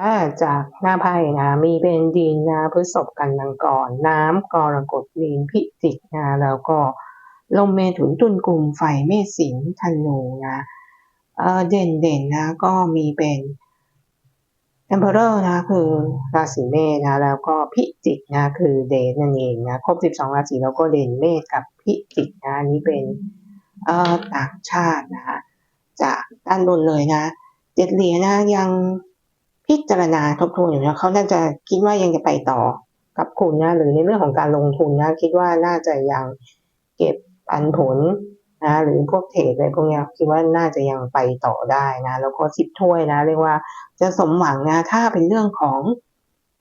อาจากหน้าไพ่นะ มีเป็นดินนะพฤษภกันมังกรน้ำกรกฎมีนพิจิกนะแล้วก็ลมเมถุนตุลกลุ่มไฟเมษสิงธนูนะเออเด่นเด่นนะ ก็มีเป็น Emperor นะคือราศีเมษนะแล้วก็พิจิกนะคือเดนนั่นเองนะครบ12ราศีแล้วก็เด่นเมษกับพิจิกนะนนี้เป็นเอ่อต่างชาตินะคะจากด้านบนเลยนะเจ็ดเหรียญนะยัง พิจารณาทบทวนอยู่นะเขาน่าจะคิดว่ายังจะไปต่อกับคุณนะหรือในเรื่องของการลงทุนนะ คิดว่าน่าจะยังเก็บปันผลนะหรือพวกเทรดอะไรพวกนี้คิดว่าน่าจะยังไปต่อได้นะ แล้วก็สิบถ้วยนะ เรียกว่าจะสมหวังนะ ถ้าเป็นเรื่องของ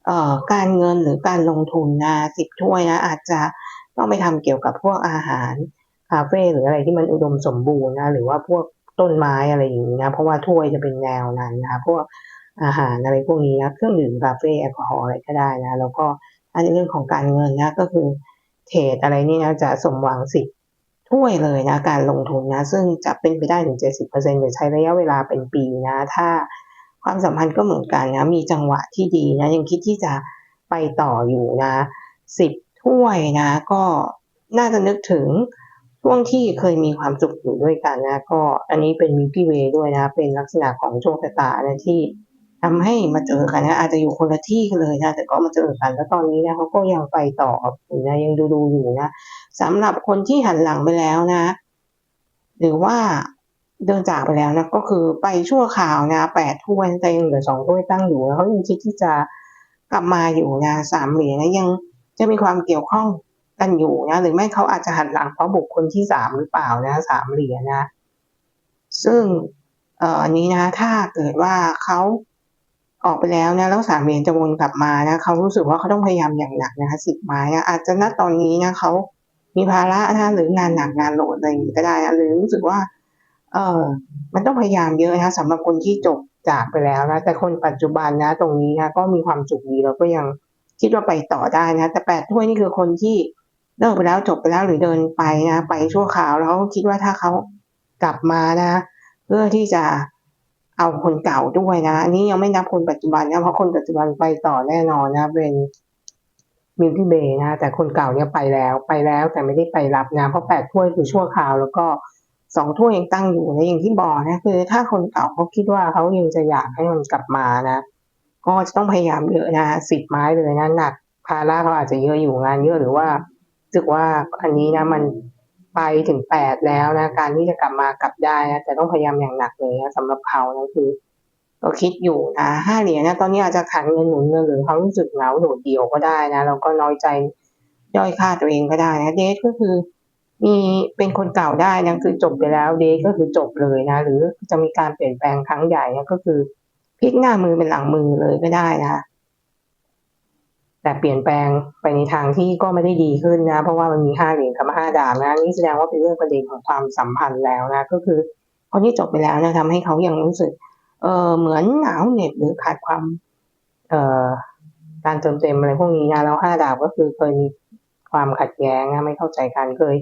เอ่อการเงินหรือการลงทุนนะสิบถ้วยนะ อาจจะต้องไปทำเกี่ยวกับพวกอาหารคาเฟ่หรืออะไรที่มันอุดมสมบูรณ์นะ หรือว่าพวกต้นไม้อะไรอย่างนี้นะ เพราะว่าถ้วยจะเป็นแนวนั้นนะพวก อาหารอะไรพวกนี้นะเครื่องดื่มคาเฟ่แอลกอฮอล์อะไรก็ได้นะ แล้วก็อันในเรื่องของการเงินนะก็คือเทรดอะไรนี่นะจะสมหวังสิบถ้วยเลยนะการลงทุนนะ ซึ่งจะเป็นไปได้ถึง70%หรือใช้ระยะเวลาเป็นปีนะ ถ้าความสัมพันธ์ก็เหมือนกันนะมีจังหวะที่ดีนะ ยังคิดที่จะไปต่ออยู่นะสิบถ้วยนะ ก็น่าจะนึกถึงช่วงที่เคยมีความสุขอยู่ด้วยกันนะ ก็อันนี้เป็นมิกี้เวด้วยนะ เป็นลักษณะของโชคชะตานะที่ ทำให้มาเจอกันนะอาจจะอยู่คนละที่กันเลยนะแต่ก็มาเจอกันแล้วตอนนี้นะเขาก็ยังไปต่ออยู่นะยังดูดูอยู่นะสำหรับคนที่หันหลังไปแล้วนะ หรือว่าเดินจากไปแล้วนะก็คือไปชั่วคราวนะแปดถ้วยแต่ยังเหลือสองถ้วยตั้งอยู่แล้วเขายังคิดที่จะกลับมาอยู่นะสามเหรียญนะยังจะมีความเกี่ยวข้องกันอยู่นะหรือไม่เขาอาจจะหันหลังเพราะบุคคลที่สามหรือเปล่านะสามเหรียญนะ ซึ่งเอ่อนี้นะ ถ้าเกิดว่าเขา ออกไปแล้วนะแล้วสามเหรียญจะวนกลับมานะเขารู้สึกว่าเขาต้องพยายามอย่างหนักนะคะสิบไม้นะอาจจะณตอนนี้นะเขามีภาระนะหรืองานหนักงานโหลดอะไรอย่างนี้ก็ได้นะหรือรู้สึกว่า เออมันต้องพยายามเยอะนะสำหรับคนที่จบจากไปแล้วนะแต่คนปัจจุบันนะ ตรงนี้นะก็มีความสุขดีแล้วก็ยังคิดว่าไปต่อได้นะ แต่แปดถ้วยนี่คือคนที่เลิกไปแล้วจบไปแล้วหรือเดินไปนะ ไปชั่วคราวแล้วคิดว่าถ้าเขากลับมานะ เพื่อที่จะ เอาคนเก่าด้วยนะอันนี้ยังไม่นับคนปัจจุบันนะเพราะคนปัจจุบันไปต่อแน่นอนนะเป็นมิลกี้เบย์นะแต่คนเก่าเนี่ยไปแล้วไปแล้วแต่ไม่ได้ไปรับนะเพราะแปดถ้วยคือชั่วคราวแล้วก็สองถ้วยยังตั้งอยู่นะอย่างที่บอกนะคือ ถ้าคนเก่าเขาคิดว่าเขายังจะอยากให้มันกลับมานะ ก็จะต้องพยายามเยอะนะสิบไม้เลยนะหนักภาระเขาอาจจะเยอะอยู่งานเยอะหรือว่ารู้สึกว่าอันนี้นะมัน ไปถึงแปดแล้วนะ การที่จะกลับมากลับได้นะแต่ต้องพยายามอย่างหนักเลยนะสำหรับเขานะคือก็คิดอยู่นะห้าเหรียญนะตอนนี้อาจจะขาดเงินหมุนเงินหรือเขารู้สึกเหงาโดดเดี่ยวก็ได้นะแล้วก็น้อยใจย่อยค่าตัวเองก็ได้นะเดทก็คือมีเป็นคนเก่าได้นะคือจบไปแล้วเดทก็คือจบเลยนะ หรือจะมีการเปลี่ยนแปลงครั้งใหญ่นะก็คือพลิกหน้ามือเป็นหลังมือเลยก็ได้นะคะ แต่เปลี่ยนแปลงไปในทางที่ก็ไม่ได้ดีขึ้นนะ เพราะว่ามันมีห้าเหรียญกับห้าดาบนะนี่แสดงว่าเป็นเรื่องประเด็นของความสัมพันธ์แล้วนะ ก็คือคนที่จบไปแล้วนะทำให้เขายังรู้สึก เออเหมือนหนาวเหน็บหรือขาดความ เอ่อการเติมเต็มอะไรพวกนี้นะแล้วห้าดาบก็คือเคยมีความขัดแย้งนะไม่เข้าใจกันเคย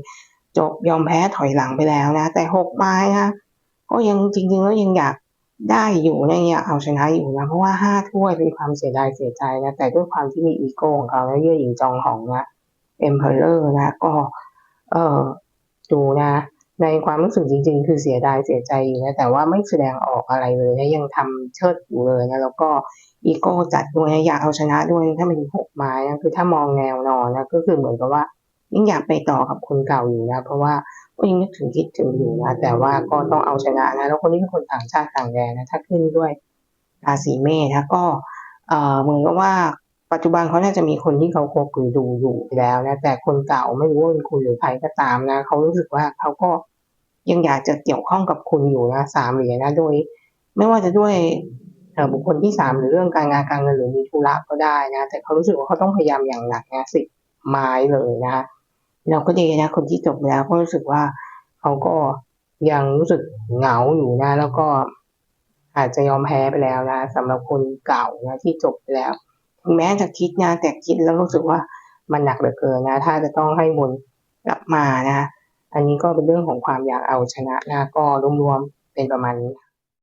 จบยอมแพ้ถอยหลังไปแล้วนะ แต่หกไม้นะก็ยังจริงๆแล้วยังอยาก ได้อยู่เนะอยเอาชนะอยู่นะ เพราะว่าห้าถ้วยเป็นความเสียดายเสียใจนะ แต่ด้วยความที่มีอีโก้ของเขาและเย่อหญิงจองของนะเอ็มเพลเลอร์นะ ก็ เออดูนะ ในความรู้สึกจริง ๆ คือเสียดายเสียใจอยู่นะ แต่ว่าไม่แสดงออกอะไรเลยนะ ยังทำเชิดอยู่เลยนะ แล้วก็อีโก้จัดด้วยนะอยากเอาชนะด้วยถ้ามันหกไม้นะคือถ้ามองแนวนอนนะ ก็คือเหมือนกับว่า ยิ่งอยากไปต่อกับคนเก่าอยู่นะเพราะว่าก็ยังนึกถึงคิดถึงอยู่นะแต่ว่าก็ต้องเอาชนะนะแล้วคนนี้เป็นคนต่างชาติต่างแดนนะถ้าขึ้นด้วยราศีเมษนะก็เอ่อเหมือนกับว่าปัจจุบันเขาน่าจะมีคนที่เขาคบหรือดูอยู่แล้วนะแต่คนเก่าไม่รู้ว่าเป็นคุณหรือใครก็ตามนะเขารู้สึกว่าเขาก็ยังอยากจะเกี่ยวข้องกับคุณอยู่นะสามเหรียญนะโดย ไม่ว่าจะด้วยบุคคลที่สามหรือเรื่องการงานการเงินหรือมีธุระก็ได้นะแต่เขารู้สึกว่าเขาต้องพยายามอย่างหนักนะสิบไม้เลยนะ เราก็ดีนะ คนที่จบแล้วก็รู้สึกว่าเขาก็ยังรู้สึกเหงาอยู่นะ แล้วก็อาจจะยอมแพ้ไปแล้วนะสำหรับคนเก่านะที่จบไปแล้วถึงแม้จะคิดนะแต่คิดแล้วรู้สึกว่ามันหนักเหลือเกินนะ ถ้าจะต้องให้มนกลับมานะ อันนี้ก็เป็นเรื่องของความอยากเอาชนะนะก็รวมๆเป็นประมาณนี้